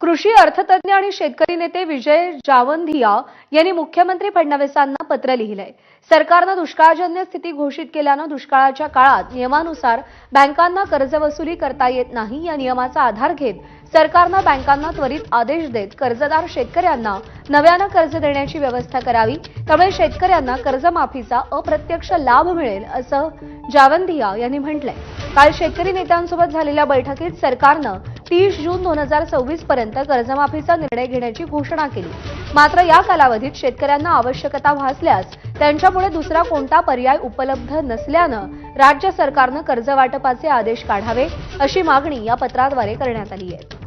कृषी अर्थतज्ञ आणि शेतकरी नेते विजय जावंधिया यांनी मुख्यमंत्री फडणवीसांना पत्र लिहिलंय. सरकारनं दुष्काळजन्य स्थिती घोषित केल्यानं दुष्काळाच्या काळात नियमानुसार बँकांना कर्जवसुली करता येत नाही या नियमाचा आधार घेत सरकारनं बँकांना त्वरित आदेश देत कर्जदार शेतकऱ्यांना नव्यानं कर्ज देण्याची व्यवस्था करावी. त्यामुळे शेतकऱ्यांना कर्जमाफीचा अप्रत्यक्ष लाभ मिळेल असं जावंधिया यांनी म्हटलंय. काल शेतकरी नेत्यांसोबत झालेल्या बैठकीत सरकारनं तीस जून दोन हजार सव्वीस पर्यंत कर्जमाफीचा निर्णय घेण्याची घोषणा केली. मात्र या कालावधीत शेतकऱ्यांना आवश्यकता भासल्यास त्यांच्यापुढे दुसरा कोणता पर्याय उपलब्ध नसल्यानं राज्य सरकारनं कर्जवाटपाचे आदेश काढावे अशी मागणी या पत्राद्वारे करण्यात आली आहे.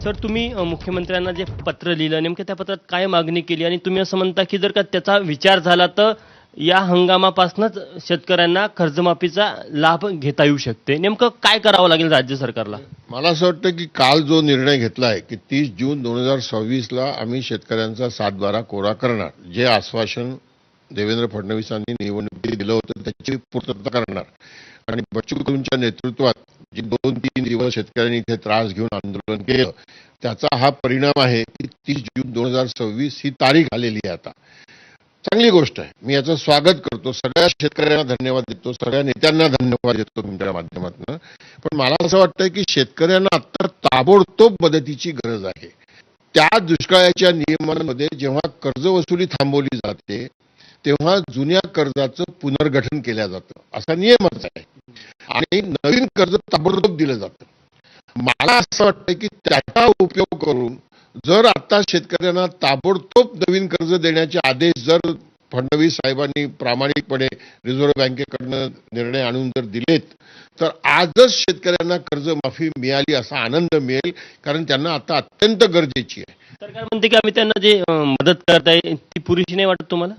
सर तुम्ही मुख्यमंत्र्यांना जे पत्र लिहिलं नेमकं त्या पत्रात काय मागणी केली? आणि तुम्ही असं म्हणता की जर का त्याचा विचार झाला तर या हंगामापासूनच शेतकऱ्यांना कर्जमाफीचा लाभ घेता येऊ शकते. नेमकं काय करावं लागेल राज्य सरकारला? मला असं वाटतं की काल जो निर्णय घेतला आहे की तीस जून दोन हजार सव्वीसला आम्ही शेतकऱ्यांचा सातबारा कोरा करणार. जे आश्वासन देवेंद्र फडणवीसांनी निवडणुकीत दिलं होतं त्याची पूर्तता करणार. आणि बच्चू कडूंच्या नेतृत्वात जे दोन तीन दिवस शेतकऱ्यांनी इथे त्रास घेऊन आंदोलन केलं त्याचा हा परिणाम आहे की तीस जून दोन हजार सव्वीस ही तारीख आलेली आहे आता. चांगली गोष्ट आहे. मी याचं स्वागत करतो. सगळ्या शेतकऱ्यांना धन्यवाद देतो. सगळ्या नेत्यांना धन्यवाद देतो तुमच्या माध्यमातून. पण मला असं वाटतं की शेतकऱ्यांना आता ताबडतोब मदतीची गरज आहे. त्या दुष्काळाच्या नियमांमध्ये जेव्हा कर्ज वसुली थांबवली जाते तेव्हा जुन्या कर्जाचं पुनर्गठन केलं जातं. असा नियमच आहे. आणि नवीन कर्ज ताबडतोब दिलं जातं. मला असं वाटतं की त्याचा उपयोग करून जर आता शेतकऱ्यांना ताबडतोब नवीन कर्ज देण्याचे आदेश जर फडणवीस साहेबांनी प्रामाणिकपणे रिझर्व्ह बँकेकडनं निर्णय आणून जर दिलेत तर आजच शेतकऱ्यांना कर्जमाफी मिळाली असा आनंद मिळेल कारण त्यांना आता अत्यंत गरजेची आहे. सरकार म्हणते की आम्ही त्यांना जे मदत करताय ती पुरेशी नाही वाटत तुम्हाला?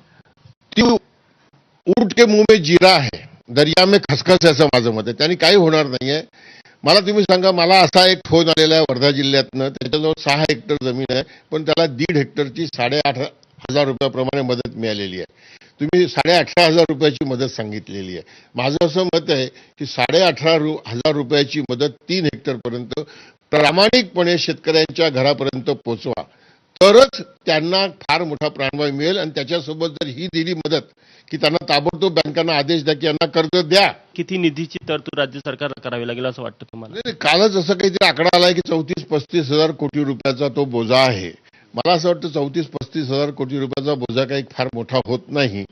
ती ऊट के मुंह में जिरा आहे दर्या में खसखस असं माझं मत आहे. त्यांनी काही होणार नाहीये. मला तुम्ही सांगा मला असा एक फोन आलेला आहे वर्धा जिल्ह्यातनं. त्याच्याजवळ सहा हेक्टर जमीन आहे पण त्याला दीड हेक्टरची साडेआठ हजार रुपयाप्रमाणे मदत मिळालेली आहे. तुम्ही साडे अठरा हजार रुपयाची मदत सांगितलेली आहे. माझं असं मत आहे की साडे अठरा रु हजार रुपयाची मदत तीन हेक्टरपर्यंत प्रामाणिकपणे शेतकऱ्यांच्या घरापर्यंत पोचवा. तरच त्यांना फार मोठा प्राणवायू मिळेल आणि त्याच्यासोबत जर ही दिली मदत की त्यांना ताबडतोब बँकांना आदेश द्या की यांना कर्ज द्या. किती निधीची तरतूद राज्य सरकारला करावी लागेल असं वाटतं तुम्हाला? कालच असं काहीतरी आकडा आलाय की चौतीस पस्तीस हजार कोटी रुपयाचा तो बोजा आहे. मला असं वाटतं चौतीस पस्तीस हजार कोटी रुपयाचा बोजा काही फार मोठा होत नाही.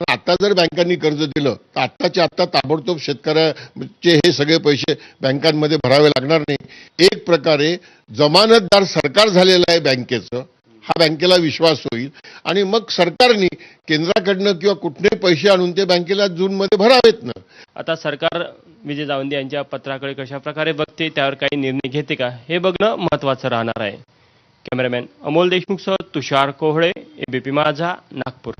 आता जर बँकांनी कर्ज दिलं तर आत्ताच्या आत्ता ताबडतोब शेतकऱ्याचे हे सगळे पैसे बँकांमध्ये भरावे लागणार नाही. एक प्रकारे जमानतदार सरकार झालेलं आहे बँकेचं हा बँकेला विश्वास होईल. आणि मग सरकारने केंद्राकडनं किंवा कुठले पैसे आणून ते बँकेला जूनमध्ये भरावेत ना. आता सरकार विजय जावंदे यांच्या पत्राकडे कशा प्रकारे बघते त्यावर काही निर्णय घेते का हे बघणं महत्वाचं राहणार आहे. कॅमेरामॅन अमोल देशमुखसह तुषार कोहळे एबीपी माझा नागपूर.